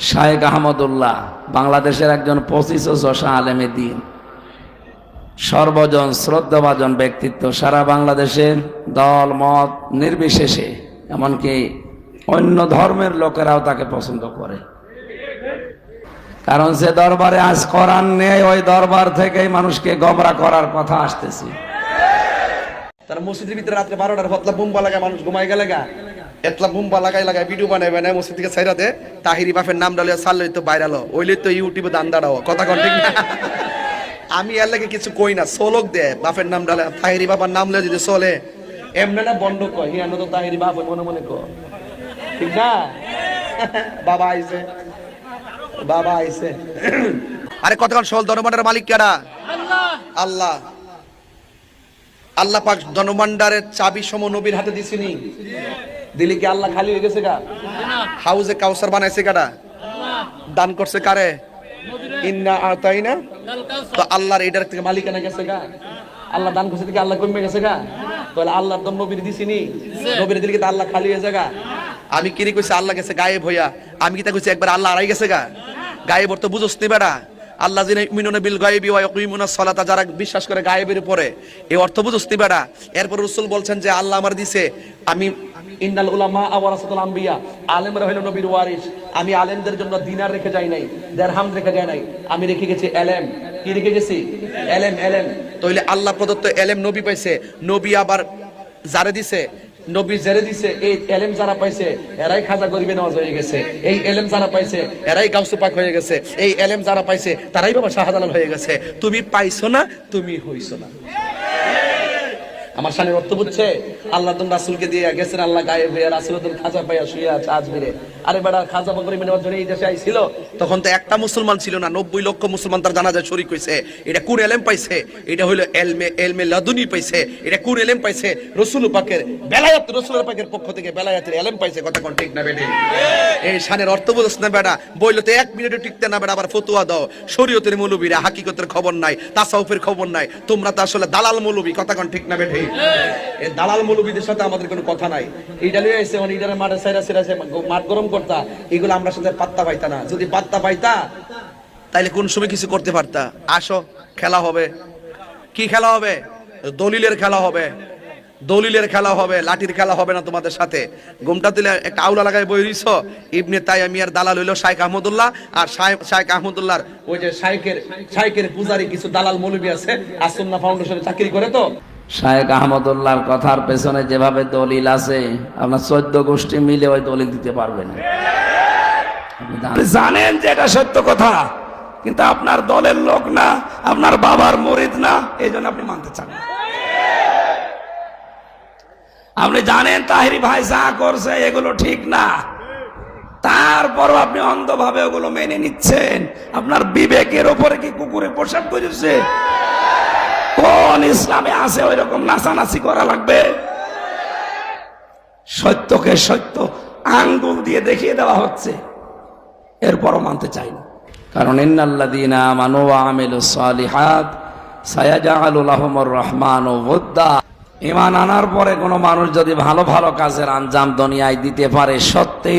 শায়েক আহমদুল্লাহ, বাংলাদেশের একজন পঁচিশ শশা আলেমে দিন। সর্বজন শ্রদ্ধাভাজন ব্যক্তিত্ব সারা বাংলাদেশের দল, মত নির্বিশেষে, এমনকি অন্য ধর্মের লোকেরাও তাকে পছন্দ করে। কারণ সে দরবারে আজ করার নেই, ওই দরবার থেকেই মানুষকে গবরা করার কথা আসতেছে। তারা মসজিদের ভিতরে রাত্রে বারোটার হতলা বুম্বা লাগায় মানুষ ঘুমাই গেলে গা। এতলা বুম্বা লাগাই লাগায় ভিডিও বানাই বানায় মসজিদ থেকে ছাইরাতে তাহিরি বাপের নাম ডালিয়া সারলই তো বাইরালো ওইলে তো ইউটিউবে দান দাঁড়াও, কথা কন ঠিক না? আমি এর লাগে কিছু কই না, সোলক দে, বাপের নাম ডালে, তাহিরি বাবার নাম লয়ে যদি চলে, এমনি না বন্ধ কয় হিয়ান তো তাহিরি বাপ মনে মনে কয়। ঠিক না? বাবা আইছে বাবা আইছে। আরে কতক্ষণ শোল ধর্মমানের মালিক কেডা আল্লাহ। আল্লাহ পাক ধনভাণ্ডারের চাবি সম নবীর হাতে দিছিনি দিলি কি আল্লাহ খালি হয়ে গেছে গা? হাউজে কাউসার বানাইছে কাটা দান করছে কারে? ইন্না আতাইনা। তো আল্লাহর এটার থেকে মালিকানা গেছে গা। আল্লাহ দান করছে থেকে আল্লাহ কমে গেছে গা। তাহলে আল্লাহর দম নবীর দিছিনি নবীর দিলি কি আল্লাহ খালি হয়ে গা? আমি কিরি কইছে, আল্লাহ গেছে গায়েব হইয়া। আমি কি তা কইছি, একবার আল্লাহ আড়াই গেছে গা? গায়েব তো বুঝোস নি বেড়া আল্লাহ যিনি মিনুনে বিল গায়েবি ওয়া ইয়াকুমুনা সালাতা, যারা বিশ্বাস করে গায়েবের উপরে, এই অর্থ বুঝস্তি বেড়া এরপর রাসূল বলছেন যে, আল্লাহ আমার দিছে। আমি ইন্নাল উলামা আওয়ারাসাতুল আম্বিয়া। আলেমরা নবীর ওয়ারিস আমি আলেমদের জন্য দিনার রেখে যাই নাই দেরহাম রেখে যাই নাই। আমি রেখে গেছি এলেম। কি রেখে গেছি? এলেম এলেম। তাইলে আল্লাহ প্রদত্ত এলেম নবী পাইছে। নবী আবার যারে দিছে? নবী জেরে দিছে, এই এলেম যারা পাইছে, এরাই খাজা গরিবে নওয়াজ হয়ে গেছে। এই এলেম যারা পাইছে, এরাই গাউসু পাক হয়ে গেছে। এই এলেম যারা পাইছে, তারাই বাবা শাহজালাল হয়ে গেছে। তুমি পাইছো না, তুমি হইছো না। আমার সানের অর্থ বুঝছে আল্লাহ তুমি রাসুলকে দিয়ে গেছেন, আল্লাহ গায়ে হয়ে রাসুল খাজা পাইয়া শুয়ে আছে আজমিরে আরে বেড়া, খাজা বকরি মেনে জন্য এই দেশে আইছিল, তখন তো একটা মুসলমান ছিল না, নব্বই লক্ষ মুসলমান তার জানা যায় শরিক হইছে। এটা কোন এলেম পাইছে, এটা হইল এলমে এলমে লাদুনি পাইছে, এটা কোন এলেম পাইছে। রসুল পাকের বেলায়াত, রসুল পাকের পক্ষ থেকে বেলায়াতের এলেম পাইছে, কথা কোন ঠিক না বেটে এই শানের অর্থ বুঝছ না বেড়া বইলো তো এক মিনিটও টিকতে না বেড়া, আবার ফতুয়া দাও। শরীয়তের মৌলবীরা হাকিকতের খবর নাই, তাসাউফের খবর নাই, তোমরা তো আসলে দালাল মৌলবী, কথা কোন ঠিক না বেটে এই দালাল মৌলবীদের সাথে আমাদের কোনো কথা নাই। মানে মাঠে সাইরা মাঠ গরম করতা এগুলো আমরা সাথে পাত্তা পাইতা না। যদি পাত্তা পাইতা কোন সময় কিছু করতে পারতা? আসো, খেলা হবে। কি খেলা হবে? দলিলের খেলা হবে। দলিলের খেলা হবে, লাঠির খেলা হবে না তোমাদের সাথে। গোমটা তুলে একটা আউলা লাগায় বই দিছ ইবনে তাই আমি আর দালাল হইল শাইখ আহমদুল্লাহ, আর শাইখ আহমদুল্লাহর ওই যে শাইখের শাইখের পূজারি কিছু দালাল মৌলবী আছে, আসন্না ফাউন্ডেশনে চাকরি করে তো। শায়েক আহমদুল্লাহর কথার পেছনে যেভাবে দলিল আছে, আপনার চোদ্দ গোষ্ঠী মিলে ওই দলিল দিতে পারবে না। আপনি জানেন- যে এটা সত্য কথা, কিন্তু আপনার দলের লোক না, আপনার বাবার মরিদ না, এই জন্য আপনি মানতে চান আপনি জানেন তাহিরি ভাই যা করছে, এগুলো ঠিক না। তারপরও আপনি অন্ধভাবে ওগুলো মেনে নিচ্ছেন। আপনার বিবেকের ওপরে কি কুকুরে পোশাক করেছে কোন ইসলামে আছে ওই রকম নাচানাচি করা লাগবে? সত্যকে সত্য আঙ্গুল দিয়ে দেখিয়ে দেওয়া হচ্ছে। এরপরও মানতে চাই না। কারণ ইন্নাল্লাযীনা আমানু ওয়া আমিলুস সালিহাত সায়াজআলু লাহুমুর রহমানু ওয়াদ্দা। ঈমান আনার পরে কোনো মানুষ যদি ভালো ভালো কাজের আঞ্জাম দুনিয়ায় দিতে পারে সত্যি